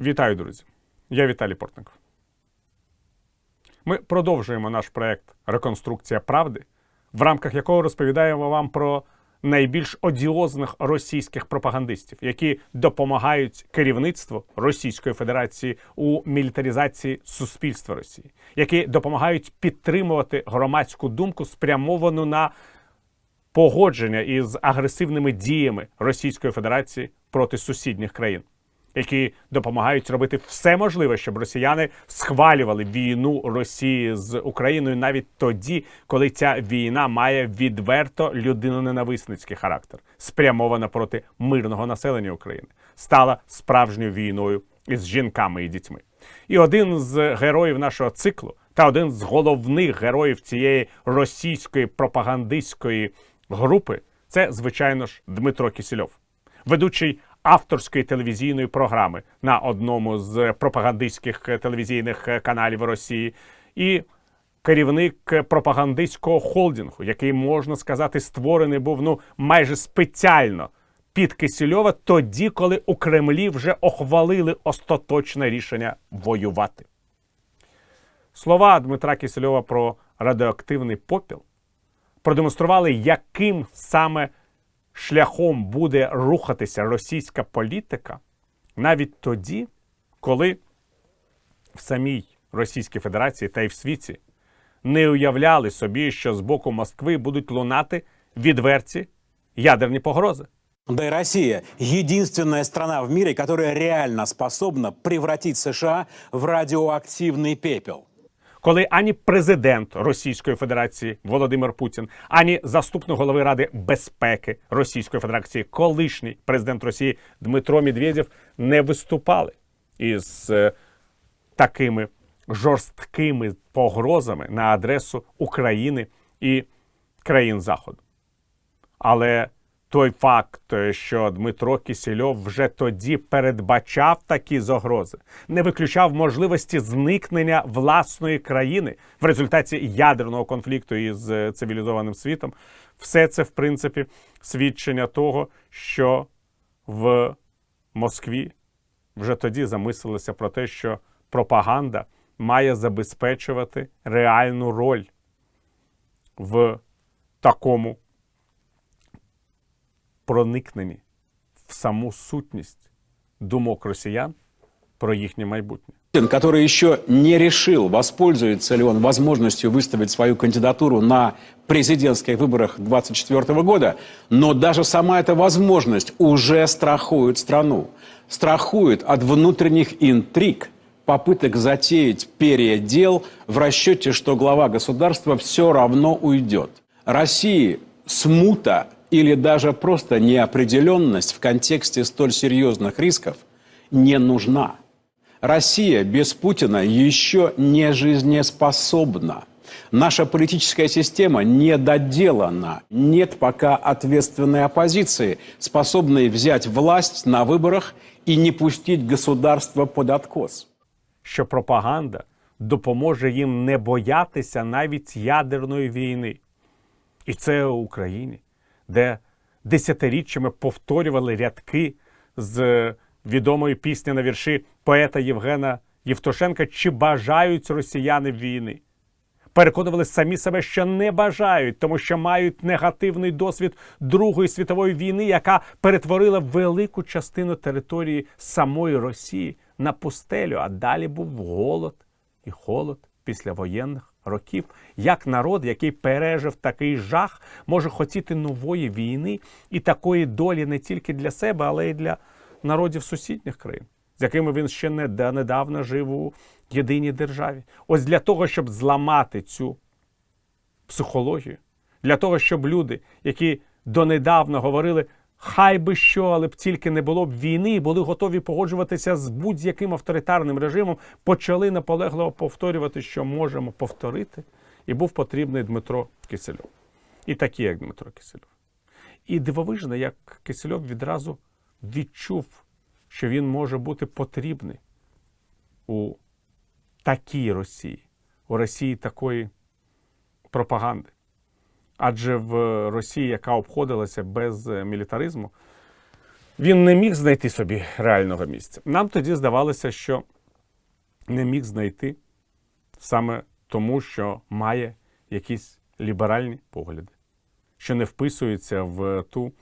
Вітаю, друзі! Я Віталій Портников. Ми продовжуємо наш проект Реконструкція правди, в рамках якого розповідаємо вам про найбільш одіозних російських пропагандистів, які допомагають керівництву Російської Федерації у мілітаризації суспільства Росії, які допомагають підтримувати громадську думку, спрямовану на погодження із агресивними діями Російської Федерації проти сусідніх країн, які допомагають робити все можливе, щоб росіяни схвалювали війну Росії з Україною навіть тоді, коли ця війна має відверто людиноненависницький характер, спрямована проти мирного населення України, стала справжньою війною із жінками і дітьми. І один з героїв нашого циклу та один з головних героїв цієї російської пропагандистської групи це, звичайно ж, Дмитро Кісельов, ведучий авторської телевізійної програми на одному з пропагандистських телевізійних каналів Росії, і керівник пропагандистського холдингу, який можна сказати, створений був ну майже спеціально під Кисельова тоді, коли у Кремлі вже охвалили остаточне рішення воювати. Слова Дмитра Кисельова про радіоактивний попіл продемонстрували, яким саме шляхом буде рухатися російська політика навіть тоді, коли в самій Російській Федерації та й в світі не уявляли собі, що з боку Москви будуть лунати відверті ядерні погрози. Да и Россия – единственная страна в мире, которая реально способна превратить США в радиоактивный пепел. Коли ані президент Російської Федерації Володимир Путін, ані заступник голови Ради безпеки Російської Федерації, колишній президент Росії Дмитро Медведєв не виступали із е, такими жорсткими погрозами на адресу України і країн Заходу. Але той факт, що Дмитро Кісельов вже тоді передбачав такі загрози, не виключав можливості зникнення власної країни в результаті ядерного конфлікту із е, цивілізованим світом, все це, в принципі, свідчення того, що в Москві вже тоді замислилися про те, що пропаганда має забезпечувати реальну роль в такому проникнені в саму сутність думок росіян про їхнє майбутнє. Путин, который еще не решил, воспользуется ли он возможностью выставить свою кандидатуру на президентских выборах 2024 года, но даже сама эта возможность уже страхует страну. Страхует от внутренних интриг, попыток затеять передел в расчете, что глава государства все равно уйдет. России смута или даже просто неопределенность в контексте столь серьезных рисков не нужна. Россия без Путина еще не жизнеспособна. Наша политическая система недоделана. Нет пока ответственной оппозиции, способной взять власть на выборах и не пустить государство под откос. що пропаганда допоможе їм не боятися навіть ядерної війни. І це Україні, де десятиріччями повторювали рядки з відомої пісні на вірші поета Євгена Євтушенка Чи бажають росіяни війни? Переконували самі себе, що не бажають, тому що мають негативний досвід Другої світової війни, яка перетворила велику частину території самої Росії на пустелю, а далі був голод і холод післявоєнних років. Як народ, який пережив такий жах, може хотіти нової війни і такої долі не тільки для себе, але й для народів сусідніх країн, з якими він ще не недавно жив у єдиній державі. Ось для того, щоб зламати цю психологію, для того, щоб люди, які донедавна говорили, хай би що, але б тільки не було б війни, були готові погоджуватися з будь-яким авторитарним режимом, почали наполегливо повторювати, що можемо повторити, і був потрібний Дмитро Кисельов. І такі, як Дмитро Кисельов. І дивовижно, як Кисельов відразу відчув, що він може бути потрібний у такій Росії, у Росії такої пропаганди. Адже в Росії, яка обходилася без е, мілітаризму, Він не міг знайти собі реального місця. Нам тоді здавалося, що не міг знайти саме тому, що має якісь ліберальні погляди, що не вписується в ту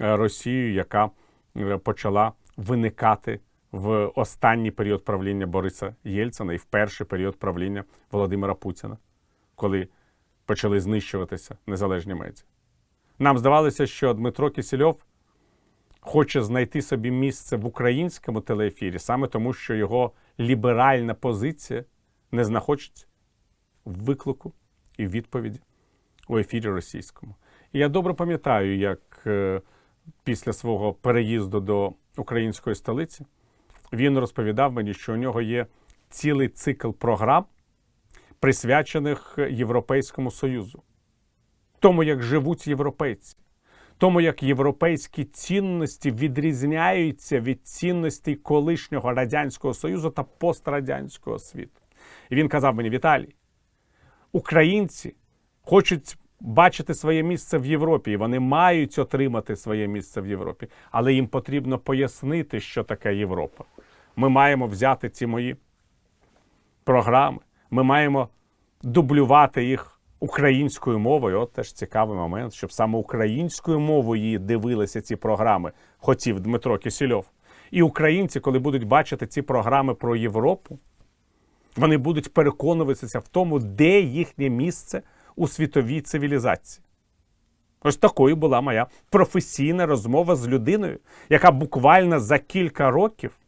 е, Росію, яка е, почала виникати в останній період правління Бориса Єльцина і в перший період правління Володимира Путіна, коли почали знищуватися незалежні медіа. Нам здавалося, що Дмитро Кісільов хоче знайти собі місце в українському телеефірі саме тому, що його ліберальна позиція не знаходиться в виклику і відповіді у ефірі російському. І я добре пам'ятаю, як е, після свого переїзду до української столиці він розповідав мені, що у нього є цілий цикл програм, присвячених Європейському Союзу, тому, як живуть європейці, тому, як європейські цінності відрізняються від цінностей колишнього Радянського Союзу та пострадянського світу. І він казав мені: Віталій, українці хочуть бачити своє місце в Європі, і вони мають отримати своє місце в Європі, але їм потрібно пояснити, що таке Європа. Ми маємо взяти ці мої програми, ми маємо дублювати їх українською мовою. От теж цікавий момент, щоб саме українською мовою дивилися ці програми, хотів Дмитро Кисельов. І українці, коли будуть бачити ці програми про Європу, вони будуть переконуватися в тому, де їхнє місце у світовій цивілізації. Ось такою була моя професійна розмова з людиною, яка буквально за кілька років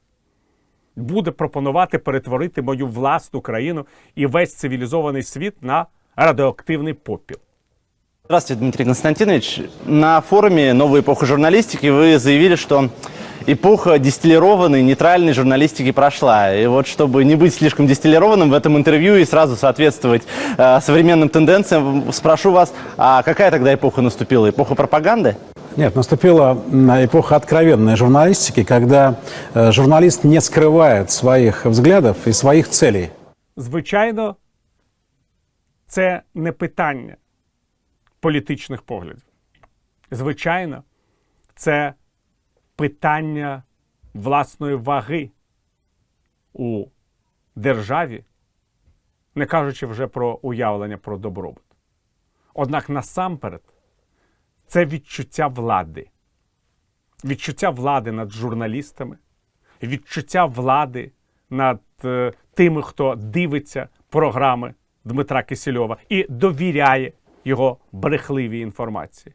буде пропонувати перетворити мою власну країну і весь цивілізований світ на радіоактивний попіл. Здравствуйте, Дмитрий Константинович. На форуме «Новая эпоха журналистики» вы заявили, что эпоха дистиллированной, нейтральной журналистики прошла. И вот чтобы не быть слишком дистиллированным в этом интервью и сразу соответствовать э, современным тенденциям, спрошу вас, а какая тогда эпоха наступила? Эпоха пропаганды? Нет, наступила м, эпоха откровенной журналистики, когда э, журналист не скрывает своих взглядов и своих целей. Звичайно, це не питання політичних поглядів. Звичайно, це питання власної ваги у державі, не кажучи вже про уявлення про добробут. Однак насамперед це відчуття влади, відчуття влади над журналістами, відчуття влади над е, тими, хто дивиться програми Дмитра Кисельова і довіряє його брехливій інформації.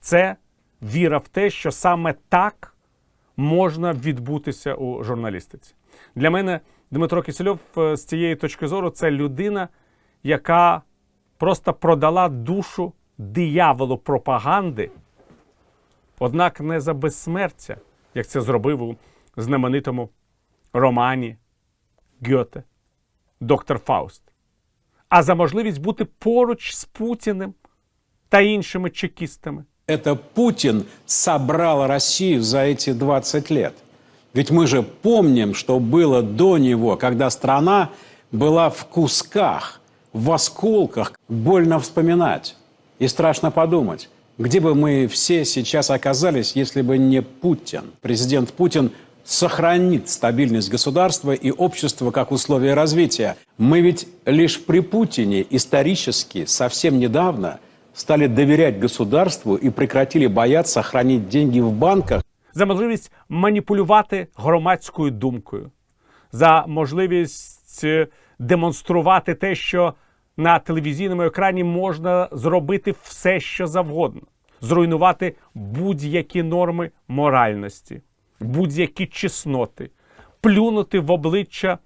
Це віра в те, що саме так можна відбутися у журналістиці. Для мене Дмитро Кисельов е, з цієї точки зору це людина, яка просто продала душу дияволу пропаганди, однак не за безсмертя, як це зробив у знаменитому романі Гьоте, доктор Фауст, а за можливість бути поруч з Путіним та іншими чекістами. Это Путин собрал Россию за эти 20 лет. Ведь мы же помним, что было до него, когда страна была в кусках, в осколках. Больно вспоминать и страшно подумать, где бы мы все сейчас оказались, если бы не Путин. Президент Путин сохранит стабильность государства и общества как условие развития. Мы ведь лишь при Путине исторически, совсем недавно, стали доверять государству и прекратили бояться хранить деньги в банках. за можливість маніпулювати громадською думкою, за можливість е, демонструвати те, що на телевізійному екрані можна зробити все, що завгодно, зруйнувати будь-які норми моральності, будь-які чесноти, плюнути в обличчя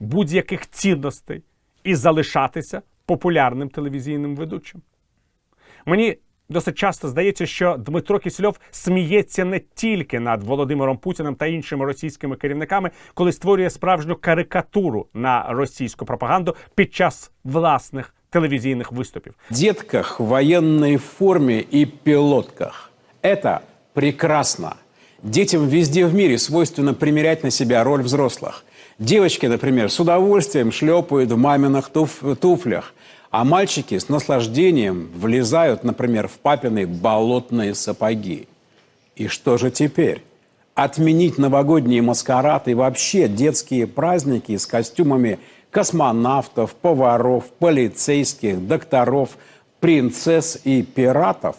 будь-яких цінностей і залишатися популярним телевізійним ведучим. Мені досить часто здається, що Дмитро Кисельов сміється не тільки над Володимиром Путіним та іншими російськими керівниками, коли створює справжню карикатуру на російську пропаганду під час власних телевізійних виступів. детках в военной форме и пилотках. Это прекрасно. Детям везде в мире свойственно примерять на себя роль взрослых. Девочки, например, с удовольствием шлепают в маминых туф- туфлях, А мальчики с наслаждением влезают, например, в папины болотные сапоги. И что же теперь? Отменить новогодние маскарады и вообще детские праздники с костюмами космонавтов, поваров, полицейских, докторов, принцесс и пиратов?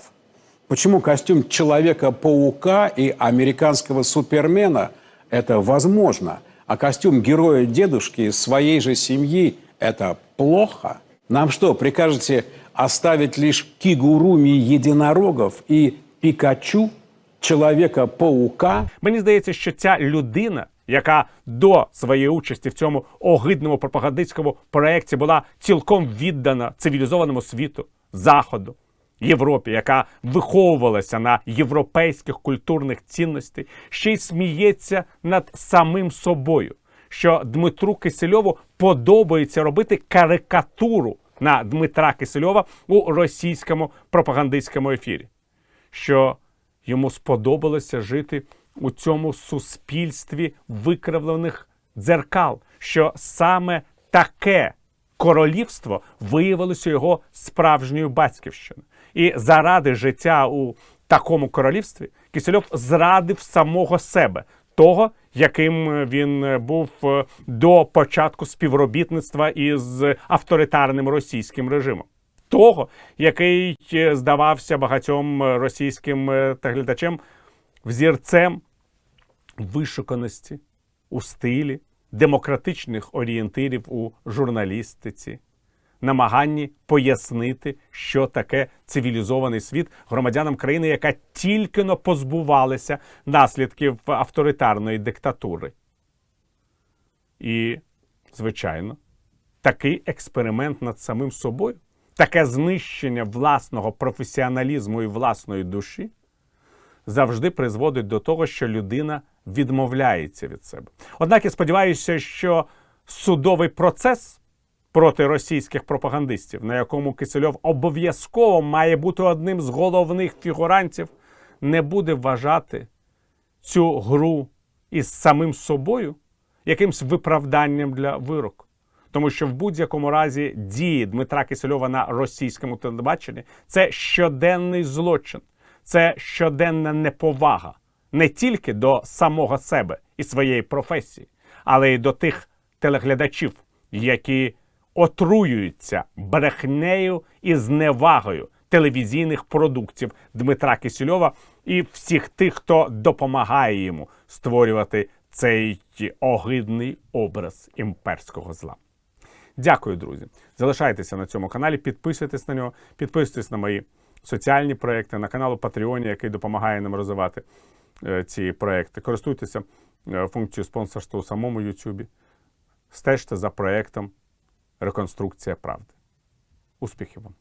Почему костюм Человека-паука и американского Супермена – это возможно, а костюм героя-дедушки из своей же семьи – это плохо? Нам что, прикажете оставить лишь кигуруми единорогов и Пикачу, Человека-паука? Мені здається, що ця людина, яка до своєї участі в цьому огидному пропагандистському проєкті була цілком віддана цивілізованому світу, Заходу, Європі, яка виховувалася на європейських культурних цінностей, ще й сміється над самим собою. Що Дмитру Кисельову подобається робити карикатуру на Дмитра Кисельова у російському пропагандистському ефірі. Що йому сподобалося жити у цьому суспільстві викривлених дзеркал, що саме таке королівство виявилося його справжньою батьківщиною. І заради життя у такому королівстві Кисельов зрадив самого себе, того, яким він був е, до початку співробітництва із авторитарним російським режимом. Того, який е, здавався багатьом е, російським е, та глядачам взірцем вишуканості у стилі, демократичних орієнтирів у журналістиці, намаганні пояснити, що таке цивілізований світ громадянам країни, яка тільки но позбувалася наслідків авторитарної диктатури. І, звичайно, такий експеримент над самим собою, таке знищення власного професіоналізму і власної душі завжди призводить до того, що людина відмовляється від себе. Однак я сподіваюся, що судовий процес проти російських пропагандистів, на якому Кисельов обов'язково має бути одним з головних фігурантів, не буде вважати цю гру із самим собою якимсь виправданням для вироку. Тому що в будь-якому разі дії Дмитра Кисельова на російському телебаченні це щоденний злочин, це щоденна неповага не тільки до самого себе і своєї професії, але й до тих телеглядачів, які отруюються брехнею і зневагою телевізійних продуктів Дмитра Кисельова і всіх тих, хто допомагає йому створювати цей огидний образ імперського зла. Дякую, друзі. Залишайтеся на цьому каналі, підписуйтесь на нього, підписуйтесь на мої соціальні проекти, на канал у Патреоні, який допомагає нам розвивати е, ці проекти. Користуйтеся е, функцією спонсорства у самому Ютубі. Стежте за проектом Реконструкція правди. Успіхів вам!